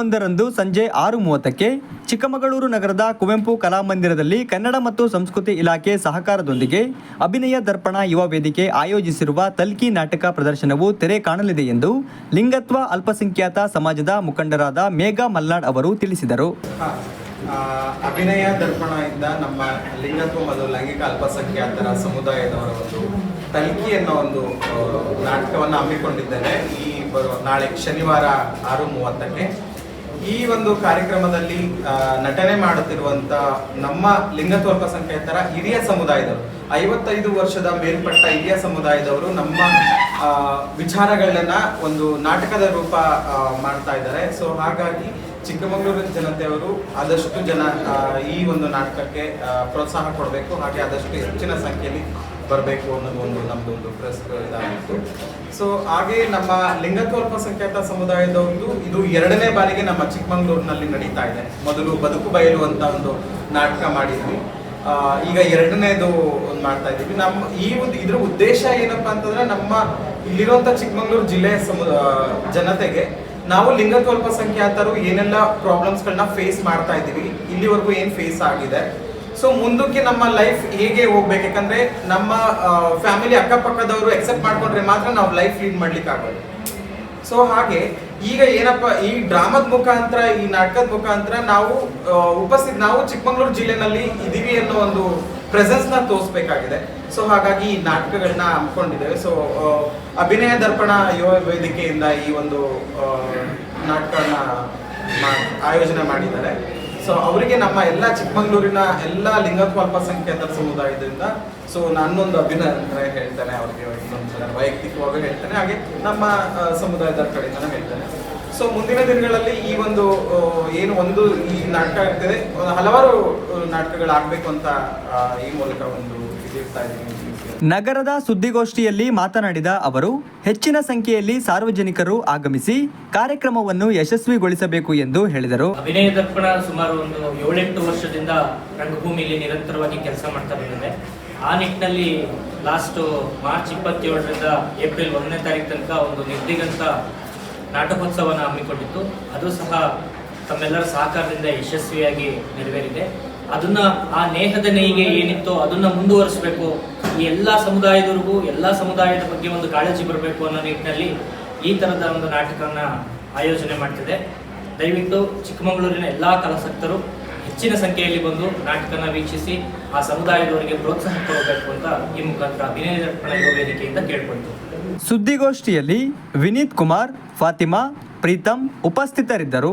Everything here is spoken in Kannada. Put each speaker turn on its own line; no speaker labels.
ಒಂದರಂದು ಸಂಜೆ ಆರು ಮೂವತ್ತಕ್ಕೆ ಚಿಕ್ಕಮಗಳೂರು ನಗರದ ಕುವೆಂಪು ಕಲಾಮಂದಿರದಲ್ಲಿ ಕನ್ನಡ ಮತ್ತು ಸಂಸ್ಕೃತಿ ಇಲಾಖೆ ಸಹಕಾರದೊಂದಿಗೆ ಅಭಿನಯ ದರ್ಪಣ ಯುವ ವೇದಿಕೆ ಆಯೋಜಿಸಿರುವ ತಲ್ಕಿ ನಾಟಕ ಪ್ರದರ್ಶನವು ತೆರೆ ಕಾಣಲಿದೆ ಎಂದು ಲಿಂಗತ್ವ ಅಲ್ಪಸಂಖ್ಯಾತ ಸಮಾಜದ ಮುಖಂಡರಾದ ಮೇಘಾ ಮಲ್ನಾಡ್ ಅವರು ತಿಳಿಸಿದರು.
ಅಭಿನಯ ದರ್ಪಣ ಇಂದ ನಮ್ಮ ಲಿಂಗತ್ವ ಮತ್ತು ಲೈಂಗಿಕ ಅಲ್ಪಸಂಖ್ಯಾತರ ಸಮುದಾಯದವರ ಒಂದು ತಲ್ಕಿ ಅನ್ನೋ ಒಂದು ನಾಟಕವನ್ನು ಹಮ್ಮಿಕೊಂಡಿದ್ದೇನೆ. ಈ ಬರೋ ನಾಳೆ ಶನಿವಾರ ಆರು ಮೂವತ್ತಕ್ಕೆ ಈ ಒಂದು ಕಾರ್ಯಕ್ರಮದಲ್ಲಿ ನಟನೆ ಮಾಡುತ್ತಿರುವಂತ ನಮ್ಮ ಲಿಂಗತ್ವಲ್ಪ ಸಂಖ್ಯಾತರ ಹಿರಿಯ ಸಮುದಾಯದವರು, ಐವತ್ತೈದು ವರ್ಷದ ಮೇಲ್ಪಟ್ಟ ಹಿರಿಯ ಸಮುದಾಯದವರು ನಮ್ಮ ವಿಚಾರಗಳನ್ನ ಒಂದು ನಾಟಕದ ರೂಪ ಮಾಡ್ತಾ ಇದ್ದಾರೆ. ಸೊ, ಹಾಗಾಗಿ ಚಿಕ್ಕಮಗಳೂರು ಜನತೆಯವರು ಆದಷ್ಟು ಜನ ಈ ಒಂದು ನಾಟಕಕ್ಕೆ ಪ್ರೋತ್ಸಾಹ ಕೊಡಬೇಕು. ಹಾಗೆ ಆದಷ್ಟು ಹೆಚ್ಚಿನ ಸಂಖ್ಯೆಯಲ್ಲಿ ಬರಬೇಕು ಅನ್ನೋದು ಒಂದು ನಮ್ದು ಒಂದು ಪ್ರೆಸ್ ಇದಾಗಿತ್ತು. ಸೊ ಹಾಗೆ ನಮ್ಮ ಲಿಂಗತ್ವ ಅಲ್ಪಸಂಖ್ಯಾತ ಒಂದು, ಇದು ಎರಡನೇ ಬಾರಿಗೆ ನಮ್ಮ ಚಿಕ್ಕಮಂಗ್ಳೂರಿನಲ್ಲಿ ನಡೀತಾ ಇದೆ. ಮೊದಲು ಬದುಕು ಬಯಲು ಅಂತ ಒಂದು ನಾಟಕ ಮಾಡಿದ್ವಿ. ಈಗ ಎರಡನೇದು ಒಂದು ಮಾಡ್ತಾ ಇದ್ದೀವಿ. ನಮ್ಮ ಈ ಒಂದು ಇದ್ರ ಉದ್ದೇಶ ಏನಪ್ಪಾ ಅಂತಂದ್ರೆ ನಮ್ಮ ಇಲ್ಲಿರುವಂತ ಚಿಕ್ಕಮಂಗ್ಳೂರು ಜಿಲ್ಲೆಯ ಸಮು ಜನತೆಗೆ ನಾವು ಲಿಂಗತ್ವ ಅಲ್ಪಸಂಖ್ಯಾತರು ಏನೆಲ್ಲ ಪ್ರಾಬ್ಲಮ್ಸ್ಗಳನ್ನ ಫೇಸ್ ಮಾಡ್ತಾ ಇದ್ದೀವಿ, ಇಲ್ಲಿವರೆಗೂ ಏನು ಫೇಸ್ ಆಗಿದೆ ಸೊ ಮುಂದಕ್ಕೆ ನಮ್ಮ ಲೈಫ್ ಹೇಗೆ ಹೋಗ್ಬೇಕು. ಯಾಕಂದ್ರೆ ನಮ್ಮ ಫ್ಯಾಮಿಲಿ ಅಕ್ಕಪಕ್ಕದವರು ಎಕ್ಸೆಪ್ಟ್ ಮಾಡ್ಕೊಂಡ್ರೆ ಮಾತ್ರ ನಾವು ಲೈಫ್ ಲೀಡ್ ಮಾಡ್ಲಿಕ್ಕೆ ಆಗೋದು ಸೊ ಹಾಗೆ ಈಗ ಏನಪ್ಪ, ಈ ಡ್ರಾಮದ ಮುಖಾಂತರ, ಈ ನಾಟಕದ ಮುಖಾಂತರ ನಾವು ಉಪಸ್ಥಿತ, ನಾವು ಚಿಕ್ಕಮಂಗ್ಳೂರು ಜಿಲ್ಲೆನಲ್ಲಿ ಇದೀವಿ ಅನ್ನೋ ಒಂದು ಪ್ರೆಸೆನ್ಸ್ನ ತೋರಿಸ್ಬೇಕಾಗಿದೆ. ಸೊ ಹಾಗಾಗಿ ಈ ನಾಟಕಗಳನ್ನ ಹಮ್ಮಿಕೊಂಡಿದ್ದೇವೆ. ಸೊ ಅಭಿನಯ ದರ್ಪಣ ಯುವ ವೇದಿಕೆಯಿಂದ ಈ ಒಂದು ನಾಟಕನ ಆಯೋಜನೆ ಮಾಡಿದ್ದಾರೆ. ಸೊ ಅವರಿಗೆ ನಮ್ಮ ಎಲ್ಲ ಚಿಕ್ಕಮಂಗ್ಳೂರಿನ ಎಲ್ಲ ಲಿಂಗತ್ವ ಅಲ್ಪಸಂಖ್ಯಾತ ಸಮುದಾಯದಿಂದ ಸೊ ನಾನೊಂದು ಅಭಿನಂದನೆ ಹೇಳ್ತೇನೆ ಅವರಿಗೆ ಇನ್ನೊಂದ್ಸಲ ವೈಯಕ್ತಿಕವಾಗಿ ಹೇಳ್ತೇನೆ. ಹಾಗೆ ನಮ್ಮ ಸಮುದಾಯದ ಕಡೆಯಿಂದ ಹೇಳ್ತೇನೆ. ಸೊ ಮುಂದಿನ ದಿನಗಳಲ್ಲಿ ಈ ಒಂದು ಏನು ಒಂದು ಈ ನಾಟಕ ಆಗ್ತದೆ, ಹಲವಾರು ನಾಟಕಗಳಾಗಬೇಕು ಅಂತ ಈ ಮೂಲಕ ಒಂದು
ನಗರದ ಸುದ್ದಿಗೋಷ್ಠಿಯಲ್ಲಿ ಮಾತನಾಡಿದ ಅವರು, ಹೆಚ್ಚಿನ ಸಂಖ್ಯೆಯಲ್ಲಿ ಸಾರ್ವಜನಿಕರು ಆಗಮಿಸಿ ಕಾರ್ಯಕ್ರಮವನ್ನು ಯಶಸ್ವಿಗೊಳಿಸಬೇಕು ಎಂದು ಹೇಳಿದರು.
ಅಭಿನಯ ದರ್ಪಣ ಸುಮಾರು ಒಂದು ಏಳೆಂಟು ವರ್ಷದಿಂದ ರಂಗಭೂಮಿಯಲ್ಲಿ ನಿರಂತರವಾಗಿ ಕೆಲಸ ಮಾಡ್ತಾ ಬಂದಿದೆ. ಆ ನಿಟ್ಟಿನಲ್ಲಿ ಲಾಸ್ಟ್ ಮಾರ್ಚ್ ಇಪ್ಪತ್ತೇಳರಿಂದ ಏಪ್ರಿಲ್ ಒಂದನೇ ತಾರೀಕು ತನಕ ಒಂದು ನಿರ್ದಿಗಂತ ನಾಟಕೋತ್ಸವನ ಹಮ್ಮಿಕೊಂಡಿತ್ತು. ಅದು ಸಹ ತಮ್ಮೆಲ್ಲರ ಸಹಕಾರದಿಂದ ಯಶಸ್ವಿಯಾಗಿ ನೆರವೇರಿದೆ. ಅದನ್ನ ಆ ನೇಹದ ನೇಯಿಗೆ ಏನಿತ್ತೋ ಅದನ್ನ ಮುಂದುವರಿಸಬೇಕು. ಈ ಎಲ್ಲ ಸಮುದಾಯದವರಿಗೂ, ಎಲ್ಲ ಸಮುದಾಯದ ಬಗ್ಗೆ ಒಂದು ಕಾಳಜಿ ಬರಬೇಕು ಅನ್ನೋ ನಿಟ್ಟಿನಲ್ಲಿ ಈ ತರದ ಒಂದು ನಾಟಕವನ್ನ ಆಯೋಜನೆ ಮಾಡ್ತಿದೆ. ದಯವಿಟ್ಟು ಚಿಕ್ಕಮಗಳೂರಿನ ಎಲ್ಲ ಕಲಾಸಕ್ತರು ಹೆಚ್ಚಿನ ಸಂಖ್ಯೆಯಲ್ಲಿ ಬಂದು ನಾಟಕನ ವೀಕ್ಷಿಸಿ, ಆ ಸಮುದಾಯದವರಿಗೆ ಪ್ರೋತ್ಸಾಹ ಕೊಡಬೇಕು ಅಂತ ಈ ಮುಖಾಂತರ ಅಭಿನಯ ವೇದಿಕೆಯಿಂದ ಕೇಳ್ಕೊಳ್ತೀವಿ.
ಸುದ್ದಿಗೋಷ್ಠಿಯಲ್ಲಿ ವಿನೀತ್ ಕುಮಾರ್, ಫಾತಿಮಾ, ಪ್ರೀತಮ್ ಉಪಸ್ಥಿತರಿದ್ದರು.